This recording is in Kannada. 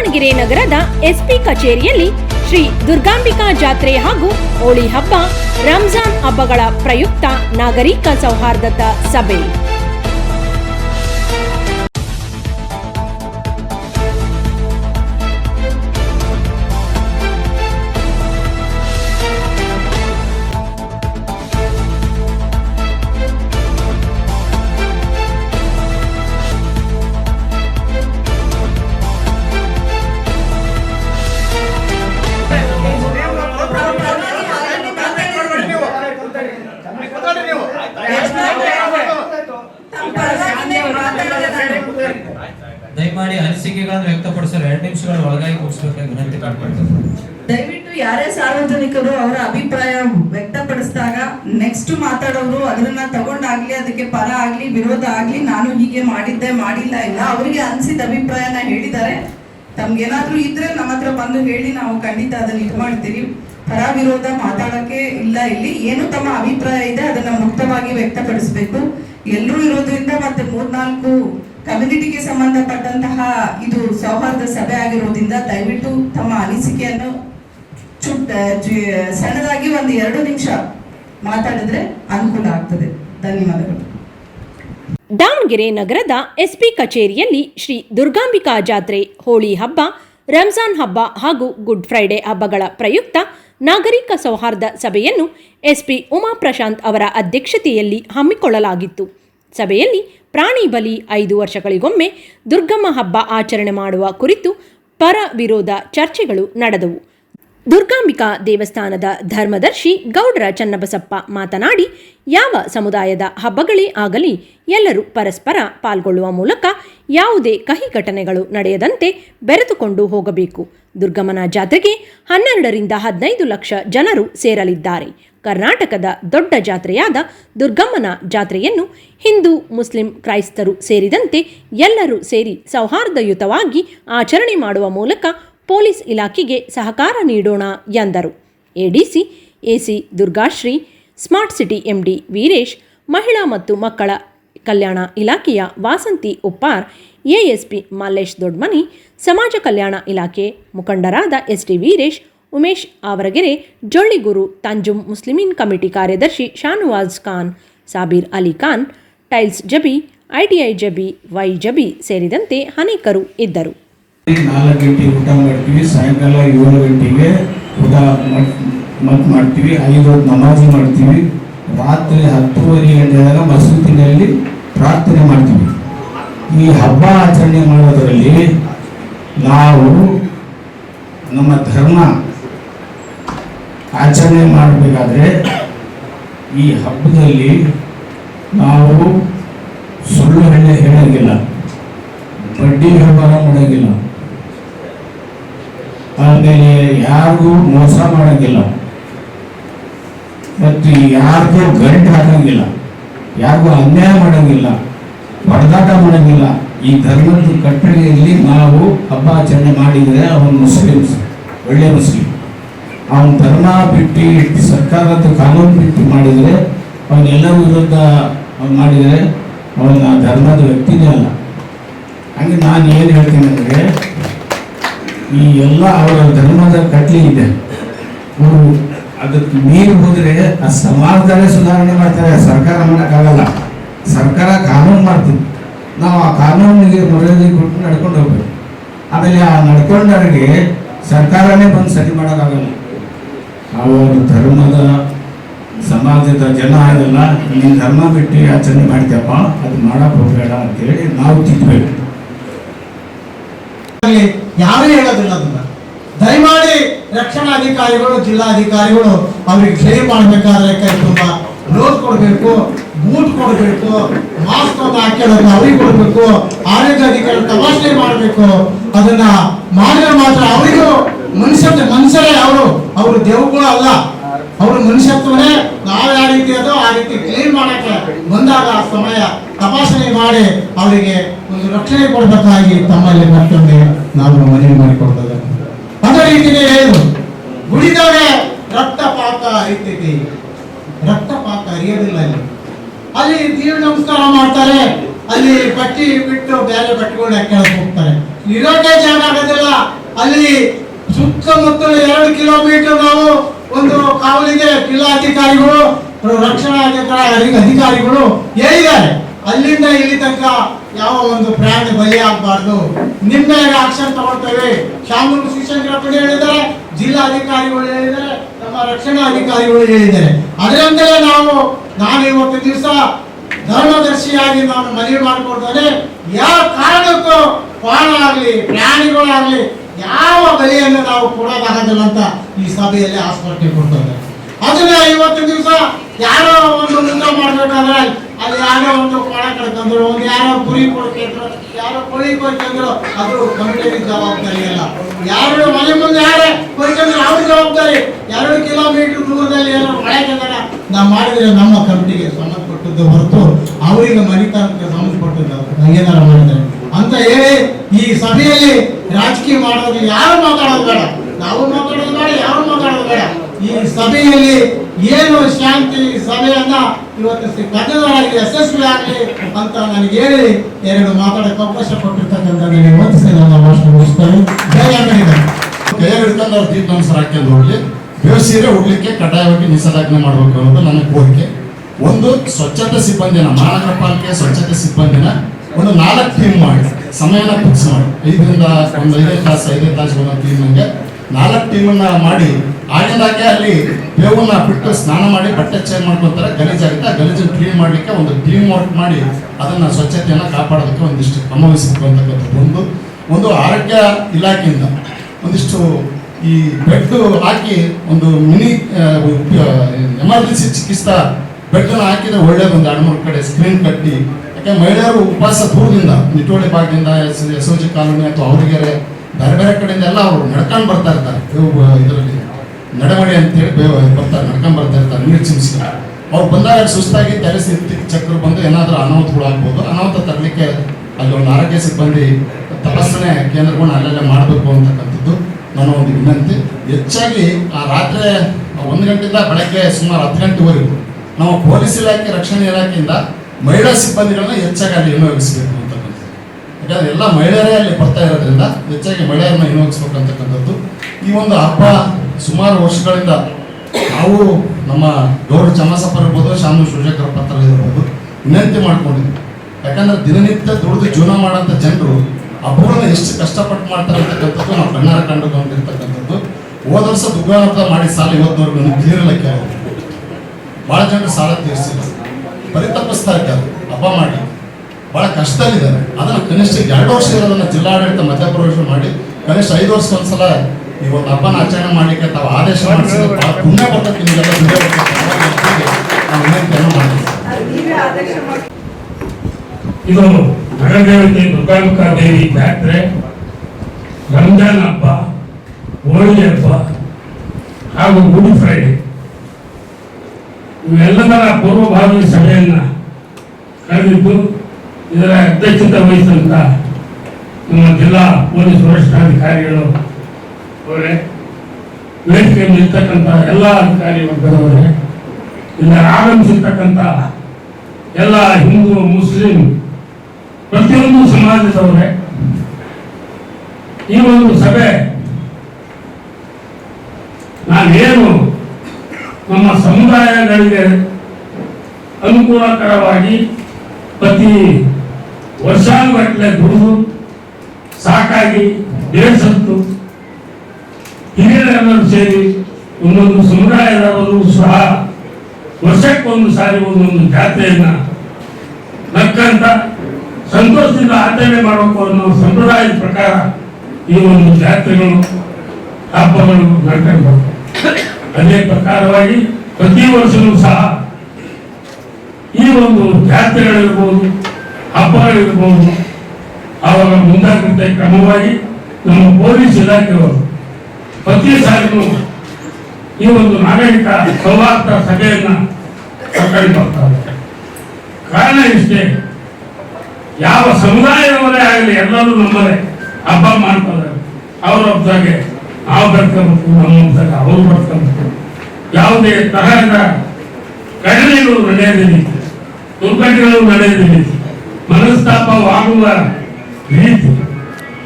ದಾವಣಗೆರೆ ನಗರದ ಎಸ್ಪಿ ಕಚೇರಿಯಲ್ಲಿ ಶ್ರೀ ದುರ್ಗಾಂಬಿಕಾ ಜಾತ್ರೆ ಹಾಗೂ ಹೋಳಿ ಹಬ್ಬ, ರಂಜಾನ್ ಹಬ್ಬಗಳ ಪ್ರಯುಕ್ತ ನಾಗರಿಕ ಸೌಹಾರ್ದತಾ ಸಭೆ. ದಯಮಾಡಿ ಅನಿಸಿಕೆಗಳನ್ನು ವ್ಯಕ್ತಪಡಿಸಲು ಎರಡು ನಿಮಿಷಗಳ ಒಳಗಾಗಿ ಮುಗಿಸ್ಬೇಕಾಗಿ ವಿನಂತಿ ಮಾಡ್ಕೊಳ್ತೇನೆ ದಯವಿಟ್ಟು ಯಾರೇ ಸಾರ್ವಜನಿಕರು ಅವರ ಅಭಿಪ್ರಾಯ ವ್ಯಕ್ತಪಡಿಸಿದಾಗ ನೆಕ್ಸ್ಟ್ ಮಾತಾಡೋರು ಅದನ್ನ ತಗೊಂಡಾಗ್ಲಿ, ಅದಕ್ಕೆ ಪರ ಆಗ್ಲಿ, ವಿರೋಧ ಆಗ್ಲಿ, ನಾನು ಹೀಗೆ ಮಾಡಿದ್ದೆ, ಮಾಡಿಲ್ಲ, ಇಲ್ಲ, ಅವರಿಗೆ ಅನಿಸಿದ ಅಭಿಪ್ರಾಯನ ಹೇಳಿದ್ದಾರೆ. ತಮ್ಗೇನಾದ್ರೂ ಇದ್ರೆ ನಮ್ಮ ಹತ್ರ ಬಂದು ಹೇಳಿ, ನಾವು ಖಂಡಿತ ಅದನ್ನ ಇದು ಮಾಡ್ತೀವಿ. ಪರ ವಿರೋಧ ಮಾತಾಡಕ್ಕೆ ಇಲ್ಲ, ಇಲ್ಲಿ ಏನು ತಮ್ಮ ಅಭಿಪ್ರಾಯ ಇದೆ ಅದನ್ನ ಮುಕ್ತವಾಗಿ ವ್ಯಕ್ತಪಡಿಸಬೇಕು. ಎಲ್ಲರೂ ಇರೋದ್ರಿಂದ ಮತ್ತೆ ಮೂರ್ನಾಲ್ಕು ಕಮ್ಯುನಿಟಿಗೆ ಸಂಬಂಧಪಟ್ಟಂತಹ ಇದು ಸೌಹಾರ್ದ ಸಭೆ ಆಗಿರೋದ್ರಿಂದ ದಯವಿಟ್ಟು ತಮ್ಮ ಅನಿಸಿಕೆಯನ್ನು ಚುಟ್ಟ ಸಣ್ಣದಾಗಿ ಒಂದು ಎರಡು ನಿಮಿಷ ಮಾತಾಡಿದ್ರೆ ಅನುಕೂಲ ಆಗ್ತದೆ. ಧನ್ಯವಾದಗಳು. ದಾವಣಗೆರೆ ನಗರದ ಎಸ್ಪಿ ಕಚೇರಿಯಲ್ಲಿ ಶ್ರೀ ದುರ್ಗಾಂಬಿಕಾ ಜಾತ್ರೆ, ಹೋಳಿ ಹಬ್ಬ, ರಂಜಾನ್ ಹಬ್ಬ ಹಾಗೂ ಗುಡ್ ಫ್ರೈಡೆ ಹಬ್ಬಗಳ ಪ್ರಯುಕ್ತ ನಾಗರಿಕ ಸೌಹಾರ್ದ ಸಭೆಯನ್ನು ಎಸ್ಪಿ ಉಮಾ ಪ್ರಶಾಂತ್ ಅವರ ಅಧ್ಯಕ್ಷತೆಯಲ್ಲಿ ಹಮ್ಮಿಕೊಳ್ಳಲಾಗಿತ್ತು. ಸಭೆಯಲ್ಲಿ ಪ್ರಾಣಿ ಬಲಿ ಐದು ವರ್ಷಗಳಿಗೊಮ್ಮೆ ದುರ್ಗಮ್ಮ ಹಬ್ಬ ಆಚರಣೆ ಮಾಡುವ ಕುರಿತು ಪರ ವಿರೋಧ ಚರ್ಚೆಗಳು ನಡೆದವು. ದುರ್ಗಾಂಬಿಕಾ ದೇವಸ್ಥಾನದ ಧರ್ಮದರ್ಶಿ ಗೌಡರ ಚನ್ನಬಸಪ್ಪ ಮಾತನಾಡಿ, ಯಾವ ಸಮುದಾಯದ ಹಬ್ಬಗಳೇ ಆಗಲಿ ಎಲ್ಲರೂ ಪರಸ್ಪರ ಪಾಲ್ಗೊಳ್ಳುವ ಮೂಲಕ ಯಾವುದೇ ಕಹಿ ಘಟನೆಗಳು ನಡೆಯದಂತೆ ಬೆರೆತುಕೊಂಡು ಹೋಗಬೇಕು. ದುರ್ಗಮ್ಮನ ಜಾತ್ರೆಗೆ ಹನ್ನೆರಡರಿಂದ ಹದಿನೈದು ಲಕ್ಷ ಜನರು ಸೇರಲಿದ್ದಾರೆ. ಕರ್ನಾಟಕದ ದೊಡ್ಡ ಜಾತ್ರೆಯಾದ ದುರ್ಗಮ್ಮನ ಜಾತ್ರೆಯನ್ನು ಹಿಂದೂ, ಮುಸ್ಲಿಂ, ಕ್ರೈಸ್ತರು ಸೇರಿದಂತೆ ಎಲ್ಲರೂ ಸೇರಿ ಸೌಹಾರ್ದಯುತವಾಗಿ ಆಚರಣೆ ಮಾಡುವ ಮೂಲಕ ಪೊಲೀಸ್ ಇಲಾಖೆಗೆ ಸಹಕಾರ ನೀಡೋಣ ಎಂದರು. ADC, AC Durgashri, smart city MD Veeresh, ಮಹಿಳಾ ಮತ್ತು ಮಕ್ಕಳ ಕಲ್ಯಾಣ ಇಲಾಖೆಯ ವಾಸಂತಿ ಉಪ್ಪಾರ್, ಎಎಸ್ಪಿ ಮಲ್ಲೇಶ್ ದೊಡ್ಮನಿ, ಸಮಾಜ ಕಲ್ಯಾಣ ಇಲಾಖೆ ಮುಖಂಡರಾದ S T Veeresh Umesh Avaragere, Jolliguru Tanzeem Muslimeen committee ಕಾರ್ಯದರ್ಶಿ Shanawaz Khan, Sabir Ali Khan, tiles Jabi ITI Jabi, Y Jabi ಸೇರಿದಂತೆ ಅನೇಕರು ಇದ್ದರು. ನಾಲ್ಕು ಗಂಟೆಗೆ ಊಟ ಮಾಡ್ತೀವಿ, ಸಾಯಂಕಾಲ ಏಳು ಗಂಟೆಗೆ ಊಟ ಮತ್ತು ಮಾಡ್ತೀವಿ, ಐದು ನಮಾಜಿ ಮಾಡ್ತೀವಿ. ರಾತ್ರಿ ಹತ್ತುವರೆ ಗಂಟೆಯಾಗ ಮಸೂತಿನಲ್ಲಿ ಪ್ರಾರ್ಥನೆ ಮಾಡ್ತೀವಿ. ಈ ಹಬ್ಬ ಆಚರಣೆ ಮಾಡೋದರಲ್ಲಿ ನಾವು ನಮ್ಮ ಧರ್ಮ ಆಚರಣೆ ಮಾಡಬೇಕಾದ್ರೆ ಈ ಹಬ್ಬದಲ್ಲಿ ನಾವು ಸುಳ್ಳು ಹೇಳೋಂಗಿಲ್ಲ ಹೇಳಂಗಿಲ್ಲ. ಬಡ್ಡಿ ವ್ಯವಹಾರ ಮಾಡೋಂಗಿಲ್ಲ. ಆಮೇಲೆ ಯಾರಿಗೂ ಮೋಸ ಮಾಡೋಂಗಿಲ್ಲ. ಮತ್ತು ಯಾರಿಗೂ ಗಂಟು ಹಾಕಂಗಿಲ್ಲ. ಯಾರಿಗೂ ಅನ್ಯಾಯ ಮಾಡೋಂಗಿಲ್ಲ. ಹೊಡೆದಾಟ ಮಾಡೋಂಗಿಲ್ಲ. ಈ ಧರ್ಮದ ಕಟ್ಟಳೆಯಲ್ಲಿ ನಾವು ಹಬ್ಬ ಆಚರಣೆ ಮಾಡಿದರೆ ಅವನು ಮುಸ್ಲಿಮ್ಸ್ ಒಳ್ಳೆಯ ಮುಸ್ಲಿಂ ಅವನ ಧರ್ಮ ಬಿಟ್ಟು ಸರ್ಕಾರದ ಕಾನೂನು ಬಿಟ್ಟು ಮಾಡಿದರೆ ಅವನ್ನೆಲ್ಲರ ವಿರುದ್ಧ ಮಾಡಿದರೆ ಅವನ ಧರ್ಮದ ವ್ಯಕ್ತಿನೇ ಅಲ್ಲ. ಹಂಗೆ ನಾನು ಏನು ಹೇಳ್ತೀನಿ ಅಂದರೆ, ಈ ಎಲ್ಲ ಅವರ ಧರ್ಮದ ಕಟ್ಲಿ ಇದೆ. ಅವರು ಅದಕ್ಕೆ ಮೀರಿ ಹೋದರೆ ಆ ಸಮಾಜದಲ್ಲೇ ಸುಧಾರಣೆ ಮಾಡ್ತಾರೆ ಸರ್ಕಾರ ಮಾಡೋಕ್ಕಾಗಲ್ಲ ಸರ್ಕಾರ ಕಾನೂನು ಮಾಡ್ತೀವಿ ನಾವು ಆ ಕಾನೂನಿಗೆ ಮರ್ಯಾದೆ ಕೊಟ್ಟು ನಡ್ಕೊಂಡು ಹೋಗ್ಬೇಕು. ಆಮೇಲೆ ಆ ನಡ್ಕೊಂಡವರಿಗೆ ಸರ್ಕಾರನೇ ಬಂದು ಸರಿ ಮಾಡೋಕ್ಕಾಗಲ್ಲ ಅವರ ಧರ್ಮದ ಸಮಾಜದ ಜನ ಇದೆಲ್ಲ ನೀನು ಧರ್ಮ ಬಿಟ್ಟು ಆಚರಣೆ ಮಾಡ್ತೀಯಪ್ಪ, ಅದು ಮಾಡಕ್ ಹೋಗಬೇಡ ಅಂತೇಳಿ ನಾವು ತಿದ್ದಬೇಕು ಯಾರು ಹೇಳೋದಿಲ್ಲ ಅದನ್ನ? ದಯಮಾಡಿ ರಕ್ಷಣಾಧಿಕಾರಿಗಳು, ಜಿಲ್ಲಾಧಿಕಾರಿಗಳು ಅವ್ರಿಗೆ ಕ್ಲೇಮ್ ಮಾಡ್ಬೇಕಾದ್ರೆ ಕೈ ತುಂಬ ಗ್ಲೋಸ್ ಕೊಡಬೇಕು ಬೂಟ್ ಕೊಡಬೇಕು, ಮಾಸ್ಕ್ ಒಂದು ಹಾಕ್ಕೊಳ್ಳೋದು ಅವ್ರಿಗೆ ಕೊಡಬೇಕು, ಆರೋಗ್ಯ ಅಧಿಕಾರಿ ತಪಾಸಣೆ ಮಾಡಬೇಕು, ಅದನ್ನ ಮಾಡಿದ್ರೆ ಮಾತ್ರ ಅವರಿಗೂ ಮನುಷ್ಯ ಮನುಷ್ಯರೇ ಅವರು. ಅವರು ದೇವಗಳು ಅಲ್ಲ. ಅವರು ಮನುಷ್ಯತ್ವನೇ ನಾವು ಯಾವ ರೀತಿ ಅದೋ ಆ ರೀತಿ ಕ್ಲೀನ್ ಮಾಡಕ್ಕೆ ಬಂದಾಗ ಆ ಸಮಯ ತಪಾಸಣೆ ಮಾಡಿ ಅವರಿಗೆ ಒಂದು ರಕ್ಷಣೆ ಕೊಡಬೇಕಾಗಿ ತಮ್ಮಲ್ಲಿ ಮತ್ತೊಮ್ಮೆ ನಾವು ಮನವಿ ಮಾಡಿಕೊಡ್ತದೆ ಅದೇ ರೀತಿನೇ ಹೇಳಿದ್ರು. ಗುಡಿದವೇ ರಕ್ತಪಾತ ಹರಿತೈತಿ ರಕ್ತಪಾತ ಹರಿಯೋದಿಲ್ಲ ಅಲ್ಲಿ. ಅಲ್ಲಿ ದೇವ್ರ ನಮಸ್ಕಾರ ಮಾಡ್ತಾರೆ. ಅಲ್ಲಿ ಬಟ್ಟಿ ಬಿಟ್ಟು ಬೇರೆ ಬಟ್ಟೆಗಳನ್ನ ಕೆಳಕ್ ಹೋಗ್ತಾರೆ. ಇರೋಕೆ ಜಾಗ ಆಗೋದಿಲ್ಲ. ಅಲ್ಲಿ ಸುತ್ತಮುತ್ತಲ ಎರಡು ಕಿಲೋಮೀಟರ್ ನಾವು ಒಂದು ಕಾವಲಿಗೆ ಜಿಲ್ಲಾಧಿಕಾರಿಗಳು ರಕ್ಷಣಾ ಅಧಿಕಾರಿ ಅಧಿಕಾರಿಗಳು ಹೇಳಿದ್ದಾರೆ ಅಲ್ಲಿಂದ ಇಲ್ಲಿ ತನಕ ಯಾವ ಒಂದು ಪ್ರಾಣಿ ಬಲಿ ಆಗಬಾರ್ದು. ನಿಮ್ಮ ಆಕ್ಷನ್ ತಗೊಳ್ತೇವೆ. ಶಾಮೂರು ಶಿವಶಂಕರಪ್ಪಣಿ ಹೇಳಿದ್ದಾರೆ, ಜಿಲ್ಲಾಧಿಕಾರಿಗಳು ಹೇಳಿದ್ದಾರೆ, ನಮ್ಮ ರಕ್ಷಣಾ ಅಧಿಕಾರಿಗಳು ಹೇಳಿದ್ದಾರೆ. ಅದರಿಂದಲೇ ನಾವು, ನಾನು ಇವತ್ತು ದಿವಸ ಧರ್ಮದರ್ಶಿಯಾಗಿ ನಾನು ಮನವಿ ಮಾಡಿಕೊಡ್ತಾರೆ ಯಾವ ಕಾರಣಕ್ಕೂ ಪ್ರಾಣ ಆಗಲಿ ಪ್ರಾಣಿಗಳಾಗಲಿ ಯಾವ ಬೆಲೆಯನ್ನು ನಾವು ಕೊಡೋದಾಗೋದಿಲ್ಲ ಅಂತ ಈ ಸಭೆಯಲ್ಲಿ ಆಸ್ಪತ್ರೆ ಕೊಡ್ತಾರೆ. ಅದನ್ನ ಐವತ್ತು ದಿವಸ ಯಾರೋ ಒಂದು ಮುಂದೆ ಮಾಡ್ಬೇಕಾದ್ರೆ ಅಲ್ಲಿ ಯಾರೋ ಒಂದು ಕೊಳ ಕಡ್ಕೊಂಡ್ರು ಒಂದು ಯಾರೋ ಗುರಿ ಕೊಡ್ಕೊಂಡ್ರು ಯಾರೋ ಕೊಳಿ ಕೊಡ್ಕೊಂಡ್ರು ಅದು ಕಮಿಟಿ ಜವಾಬ್ದಾರಿ ಅಲ್ಲ. ಯಾರು ಮನೆ ಮುಂದೆ ಯಾರೇ ಕೊಡ್ಕೊಂಡ್ರೆ ಅವ್ರ ಜವಾಬ್ದಾರಿ. ಎರಡು ಕಿಲೋಮೀಟರ್ ದೂರದಲ್ಲಿ ಏನೋ ಕೆಂದನ ನಾವು ಮಾಡಿದ್ರೆ ನಮ್ಮ ಕಮಿಟಿಗೆ ಸಂಬಂಧಪಟ್ಟದ್ದು ಹೊರತು ಅವರಿಗೆ ಮರಿತಾನಕ್ಕೆ ಸಂಬಂಧಪಟ್ಟದ್ದು ಹಂಗೇನಾರ ಮಾಡಿದ್ರೆ? ಅಂತ ಹೇಳಿ ಈ ಸಭೆಯಲ್ಲಿ ರಾಜಕೀಯ ಮಾಡೋದು ಯಾರು ಮಾತಾಡೋದು ಬೇಡ. ನಾವು ಮಾತಾಡೋದು ಬೇಡ, ಯಾರು ಮಾತಾಡೋದು ಬೇಡ. ಈ ಸಭೆಯಲ್ಲಿ ಏನು ಶಾಂತಿ ಸಭೆಯನ್ನ ಇವತ್ತು ಕನ್ನಡವಾಗಿ ಯಶಸ್ವಿ ಆಗಲಿ ಅಂತ ನನಗೆ ಹೇಳಿ ಎರಡು ಮಾತಾಡಕ್ಕೆ ಅವಕಾಶ ಕೊಟ್ಟಿರ್ತಕ್ಕಂಥ ನನಗೆ ವಂದಿಸಿ ನನ್ನ ಭಾಷಣ ಮುಗಿಸ್ತಾರೆ ಜಯ ಅಂಬೇಡ್ಕರ್. ಹೋಗಿ ಹಿಡ್ಕೊಂಡು ಹುಡ್ಲಿಕ್ಕೆ ಕಡ್ಡಾಯವಾಗಿ ನಿಷೇಧಾಜ್ಞೆ ಮಾಡಬೇಕು ಅನ್ನೋದು ನನ್ನ ಕೋರಿಕೆ. ಒಂದು, ಸ್ವಚ್ಛತೆ ಸಿಬ್ಬಂದಿನ ಮಹಾನಗರ ಪಾಲಿಕೆ ಸ್ವಚ್ಛತೆ ಸಿಬ್ಬಂದಿನ ಒಂದು ನಾಲ್ಕು ಟೀಮ್ ಮಾಡಿ, ಸಮಯನ ಫಿಕ್ಸ್ ಮಾಡಿ. ಐದರಿಂದ ಒಂದು ಐದೇ ತಾಸು ಐದೇ ತಾಸು ಒಂದೊಂದು ಟೀಮ್ಗೆ ನಾಲ್ಕು ಟೀಮನ್ನ ಮಾಡಿ ಆಗಿಂದಾಗೆ ಅಲ್ಲಿ ಬೇವನ್ನ ಬಿಟ್ಟು ಸ್ನಾನ ಮಾಡಿ, ಬಟ್ಟೆ ಚೇಂಜ್ ಮಾಡ್ಕೊತಾರೆ. ಗಲೀಜಾಗುತ್ತೆ ಆ ಗಲೀಜನ್ನು ಕ್ಲೀನ್ ಮಾಡಲಿಕ್ಕೆ ಒಂದು ಟೀಮ್ ವರ್ಕ್ ಮಾಡಿ ಅದನ್ನ ಸ್ವಚ್ಛತೆಯನ್ನು ಕಾಪಾಡೋದಕ್ಕೆ ಒಂದಿಷ್ಟು ಕ್ರಮ ಅಂತಕ್ಕಂಥದ್ದು ಒಂದು ಒಂದು ಆರೋಗ್ಯ ಇಲಾಖೆಯಿಂದ ಒಂದಿಷ್ಟು ಈ ಬೆಡ್ ಹಾಕಿ ಒಂದು ಮಿನಿ ಎಮರ್ಜೆನ್ಸಿ ಚಿಕಿತ್ಸಾ ಬೆಡ್ ಹಾಕಿದ್ರೆ ಒಳ್ಳೇದು. ಒಂದು ಎರಡು ಮೂರು ಕಡೆ ಸ್ಕ್ರೀನ್ ಕಟ್ಟಿ ಯಾಕೆ ಮಹಿಳೆಯರು ಉಪವಾಸ ಪೂರ್ವದಿಂದ ನಿಟೋಳಿ ಭಾಗದಿಂದ, ಎಸ್ ಜಿ ಕಾಲೋನಿ ಅಥವಾ ಅವರಿಗೆರೆ ಬೇರೆ ಬೇರೆ ಕಡೆಯಿಂದ ಎಲ್ಲ ಅವರು ನಡ್ಕೊಂಡು ಬರ್ತಾ ಇರ್ತಾರೆ. ಇದರಲ್ಲಿ ನಡವಳಿ ಅಂತೇಳಿ ಬರ್ತಾರೆ, ನಡ್ಕೊಂಡು ಬರ್ತಾ ಇರ್ತಾರೆ, ನೀರು ಚಿಮ್ಸಿ ಅವ್ರು ಬಂದಾಗ ಸುಸ್ತಾಗಿ ಸಿತ್ತಿ ಚಕ್ರ ಬಂದು ಏನಾದರೂ ಅನಾಹುತಗಳು ಆಗ್ಬೋದು ಅನಾಹುತ ತರಲಿಕ್ಕೆ ಅಲ್ಲಿ ಒಂದು ಆರೋಗ್ಯ ಸಿಬ್ಬಂದಿ ತಪಾಸಣೆ ಕೇಂದ್ರಗಳನ್ನ ಅಲ್ಲೆಲ್ಲ ಮಾಡಬೇಕು ಅಂತಕ್ಕಂಥದ್ದು ನನ್ನ ಒಂದು ವಿನಂತಿ. ಹೆಚ್ಚಾಗಿ ಆ ರಾತ್ರಿ ಒಂದು ಗಂಟೆಯಿಂದ ಬೆಳಗ್ಗೆ ಸುಮಾರು ಹತ್ತು ಗಂಟೆವರೆಗೂ ನಾವು ಪೊಲೀಸ್ ಇಲಾಖೆ, ರಕ್ಷಣಾ ಇಲಾಖೆಯಿಂದ ಮಹಿಳಾ ಸಿಬ್ಬಂದಿಗಳನ್ನ ಹೆಚ್ಚಾಗಿ ಅಲ್ಲಿ ವಿನಿಯೋಗಿಸಬೇಕು ಅಂತಕ್ಕಂಥದ್ದು ಯಾಕಂದ್ರೆ ಎಲ್ಲ ಮಹಿಳೆಯರೇ ಅಲ್ಲಿ ಬರ್ತಾ ಇರೋದ್ರಿಂದ ಹೆಚ್ಚಾಗಿ ಮಹಿಳೆಯರನ್ನ ವಿನಿಯೋಗಿಸ್ಬೇಕು ಅಂತಕ್ಕಂಥದ್ದು. ಈ ಒಂದು ಹಬ್ಬ ಸುಮಾರು ವರ್ಷಗಳಿಂದ ನಾವು ನಮ್ಮ ಗೌರವ ಚಮಸಪ್ಪ ಇರ್ಬೋದು, ಶಾಮು ಶಿವಶೇಖರ ಪತ್ರ ಇರ್ಬೋದು, ವಿನಂತಿ ಮಾಡ್ಕೊಂಡಿದ್ವಿ. ಯಾಕಂದ್ರೆ ದಿನನಿತ್ಯ ದುಡಿದು ಜೀವನ ಮಾಡೋಂಥ ಜನರು ಹಬ್ಬಗಳನ್ನ ಎಷ್ಟು ಕಷ್ಟಪಟ್ಟು ಮಾಡ್ತಾರೆ ಅಂತಕ್ಕಂಥದ್ದು ನಾವು ಕಣ್ಣಾರ ಕಂಡುಕೊಂಡಿರ್ತಕ್ಕಂಥದ್ದು ಹೋದ ವರ್ಷ ದುಗ್ಗಾಟ ಮಾಡಿ ಸಾಲ ಇವತ್ತವರೆಗೂ ತೀರಲಿಕ್ಕೆ ಭಾಳ ಜನರು ಸಾಲ ತೀರಿಸಿಲ್ಲ ಪರಿತಪಿಸ್ತಾ ಇದ್ದಾರೆ ಹಬ್ಬ ಮಾಡಿ. ಭಾಳ ಕಷ್ಟದಲ್ಲಿದ್ದಾರೆ. ಅದನ್ನು ಕನಿಷ್ಠ ಎರಡು ವರ್ಷ ಇರೋದನ್ನ ಜಿಲ್ಲಾಡಳಿತ ಮಧ್ಯಪ್ರವೇಶ ಮಾಡಿ, ಕನಿಷ್ಠ ಐದು ವರ್ಷ ಒಂದ್ಸಲ ಈ ಒಂದು ಹಬ್ಬನ ಆಚರಣೆ ಮಾಡಲಿಕ್ಕೆ ತಾವು ಆದೇಶ ಮಾಡಿಸಿದ್ರೆ ಭಾಳ ಪುಣ್ಯ ಬರ್ತದೆ ಇದು ನಗರದೇವತೆ ದೇವಿ ಜಾತ್ರೆ, ರಂಜಾನ್ ಹಬ್ಬ, ಹೋಳಿ ಹಬ್ಬ ಹಾಗೂ ಗುಡ್ ಫ್ರೈಡೆ ಇವೆಲ್ಲದರ ಪೂರ್ವಭಾವಿ ಸಭೆಯನ್ನ ಕರೆದಿದ್ದು ಇದರ ಅಧ್ಯಕ್ಷತೆ ವಹಿಸಿದಂತ ನಮ್ಮ ಜಿಲ್ಲಾ ಪೊಲೀಸ್ ವರಿಷ್ಠಾಧಿಕಾರಿಗಳು ಅವರೇ ವೇದಿಕೆಯಲ್ಲಿ ಇರ್ತಕ್ಕಂಥ ಎಲ್ಲ ಅಧಿಕಾರಿ ವರ್ಗದವರೇ ಇಲ್ಲಿ ಆಗಮಿಸಿರ್ತಕ್ಕಂಥ ಎಲ್ಲ ಹಿಂದೂ, ಮುಸ್ಲಿಂ ಪ್ರತಿಯೊಂದು ಸಮಾಜದವರೇ, ಈ ಒಂದು ಸಭೆ ನಾನೇನು ನಮ್ಮ ಸಮುದಾಯಗಳಿಗೆ ಅನುಕೂಲಕರವಾಗಿ ಪ್ರತಿ ವರ್ಷಾನುಗಟ್ಟಲೆ ದುಡಿದು ಸಾಕಾಗಿ ಬೇಸತ್ತು ಹಿರಿಯರೆಲ್ಲರೂ ಸೇರಿ ಒಂದೊಂದು ಸಮುದಾಯದವರು ಸಹ ವರ್ಷಕ್ಕೊಂದು ಸಾರಿ ಒಂದೊಂದು ಜಾತ್ರೆಯನ್ನ ನಕ್ಕಂತ ಸಂತೋಷದಿಂದ ಆಚರಣೆ ಮಾಡಬೇಕು ಅನ್ನೋ ಸಂಪ್ರದಾಯದ ಪ್ರಕಾರ ಈ ಒಂದು ಜಾತ್ರೆಗಳು ಹಬ್ಬಗಳು ನಡ್ಕೊಂಡು ಅದೇ ಪ್ರಕಾರವಾಗಿ ಪ್ರತಿ ವರ್ಷವೂ ಸಹ ಈ ಒಂದು ಜಾತ್ರೆಗಳಿರ್ಬೋದು, ಹಬ್ಬಗಳಿರ್ಬೋದು ಅವರ ಮುಂದಾಗ್ರತೆ ಕ್ರಮವಾಗಿ ನಮ್ಮ ಪೊಲೀಸ್ ಇಲಾಖೆಯವರು ಪ್ರತಿ ಸಾರಿಗೂ ಈ ಒಂದು ನಾಗರಿಕ ಸೌಹಾರ್ದ ಸಭೆಯನ್ನು ಕರ್ಕೊಂಡು ಬರ್ತಾರೆ ಕಾರಣ ಇಷ್ಟೇ, ಯಾವ ಸಮುದಾಯದವರೇ ಆಗಲಿ ಎಲ್ಲರೂ ನಮ್ಮದೇ ಹಬ್ಬ ಮಾಡ್ತಾರೆ. ಅವ್ರ ಹಬ್ಬದಾಗೆ ನಾವು ಬರ್ಕೋಬೇಕು ನಮ್ಮ ಹಬ್ಬದಾಗ ಅವರು ಬರ್ಕೋಬೇಕು ಯಾವುದೇ ತರಹದ ಘಟನೆಗಳು ನಡೆಯದಿರಲಿ ದುರ್ಘಟನೆಗಳು ನಡೆಯದಿರಲಿ ಮನಸ್ತಾಪವಾಗುವ ರೀತಿ